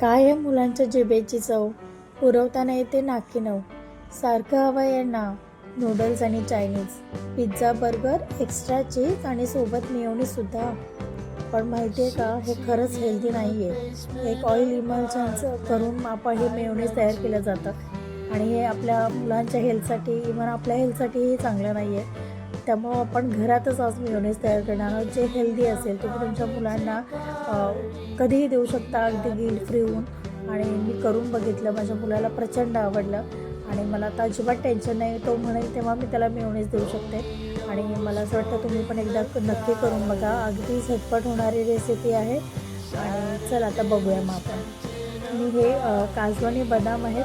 काय आहे मुलांच्या जिभेची चव? पुरवताना येते नाकी नऊ. सारखं हवं आहे ना नूडल्स आणि Chinese. Pizza burger extra cheese आणि सोबत मिळवणीसुद्धा पण माहिती आहे का हे खरंच हेल्दी नाही आहे एक ऑइल इमर्जन्स करून आपण हे मेयोनीज तयार केलं जातं. आणि हे आपल्या मुलांच्या हेल्थसाठी इव्हन आपल्या हेल्थसाठीही चांगलं नाही आहे त्यामुळं आपण घरातच आज मेयोनीज तयार करणार आहोत. जे हेल्दी असेल तुम्ही तुमच्या मुलांना कधीही देऊ शकता. अगदी गिल्ट फ्री होऊन. आणि मी करून बघितलं माझ्या मुलाला प्रचंड आवडलं. आणि मला आता अजिबात टेन्शन नाही. तो म्हणेल तेव्हा मी त्याला मेयोनीज देऊ शकते. आणि मला असं वाटतं तुम्ही पण एकदा नक्की करून बघा. अगदी झटपट होणारी रेसिपी आहे. आणि चल आता बघूया मग आपण. मी हे काजवानी काजू आणि बदाम आहेत.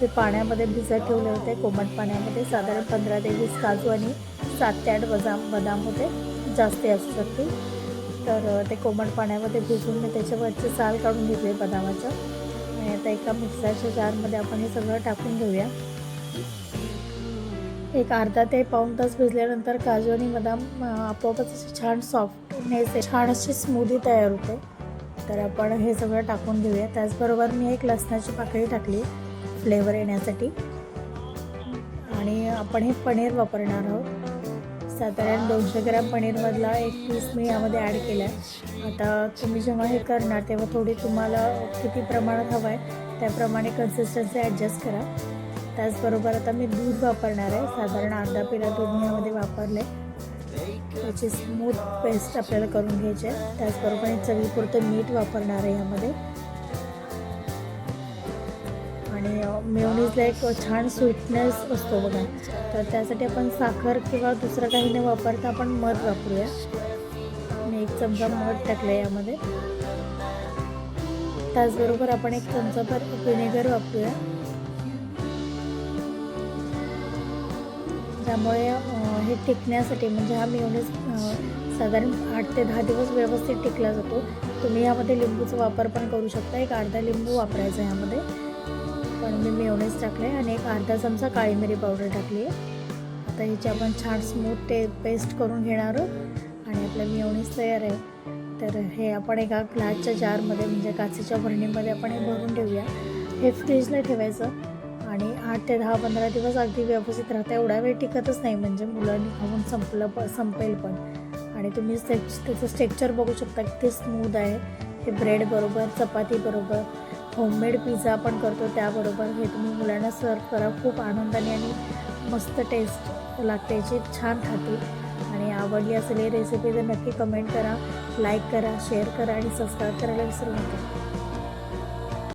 ते पाण्यामध्ये भिजत ठेवले होते. कोमट पाण्यामध्ये. साधारण पंधरा ते वीस काजू आणि सात ते आठ बदाम बदाम होते जास्ती असू शकतील. तर ते कोमट पाण्यामध्ये भिजून मी त्याच्यावरचे साल काढून घेतले बदामाचं. आणि आता एका मिक्सरच्या जारमध्ये आपण हे सगळं टाकून घेऊया. एक अर्धा ते पाऊण तास भिजल्यानंतर काजू आणि बदाम आपोआपच असे छान सॉफ्टनेस छान अशी स्मूदी तयार होते. तर आपण हे सगळं टाकून घेऊया. त्याचबरोबर मी एक लसणाची पाकळी टाकली फ्लेवर येण्यासाठी. आणि आपण हे पनीर वापरणार आहोत. साधारण दोनशे ग्रॅम पनीरमधला एक पीस मी यामध्ये ॲड केला आहे आता तुम्ही जेव्हा हे करणार तेव्हा थोडी तुम्हाला किती प्रमाणात हवं आहे त्याप्रमाणे कन्सिस्टन्सी ॲडजस्ट करा. त्याचबरोबर आता मी दूध वापरणार आहे. साधारण अर्धा पिला दूध मी यामध्ये वापरले त्याची स्मूथ पेस्ट आपल्याला करून घ्यायची आहे. त्याचबरोबर चवीपुरतं मीठ वापरणार आहे यामध्ये. आणि मेयोनीजला एक छान स्वीटनेस असतो बघा. तर त्यासाठी आपण साखर किंवा दुसरं काही न वापरता आपण मध वापरूया. मी एक चमचा मध टाकला यामध्ये. त्याचबरोबर आपण एक चमचाभर व्हिनेगर वापरूया. त्यामुळे हे टिकण्यासाठी म्हणजे हा मेवणीज साधारण आठ ते दहा दिवस व्यवस्थित टिकला जातो. तुम्ही यामध्ये लिंबूचा वापर पण करू शकता. एक अर्धा लिंबू वापरायचा यामध्ये. पण मी मेयोनीज टाकले आणि एक अर्धा चमचा काळी मिरी पावडर टाकली आहे आता ह्याची आपण छान स्मूथ ते पेस्ट करून घेणार आहोत आणि आपलं मेयोनीज तयार आहे. तर हे आपण एका ग्लासच्या जारमध्ये म्हणजे काचेच्या भरणीमध्ये आपण हे भरून ठेवूया हे फ्रीजला ठेवायचं आणि आठ ते दहा पंधरा दिवस अगदी व्यवस्थित राहतं एवढा वेळ टिकतच नाही म्हणजे मुलांनी खाऊन संपलं प संपेल पण. आणि तुम्ही स्टेच त्याचं स्ट्रेक्चर बघू शकता किती स्मूथ आहे. हे ब्रेड बरोबर चपाती बरोबर होममेड पिझ्झा पण करतो त्याबरोबर हे तुम्ही मुलांना सर्व करा. खूप आनंदाने आणि मस्त टेस्ट लागते याची छान खाते आणि आवडली असेल ही रेसिपी तर नक्की कमेंट करा लाईक करा शेअर करा आणि सबस्क्राईब करायला विसरू नका.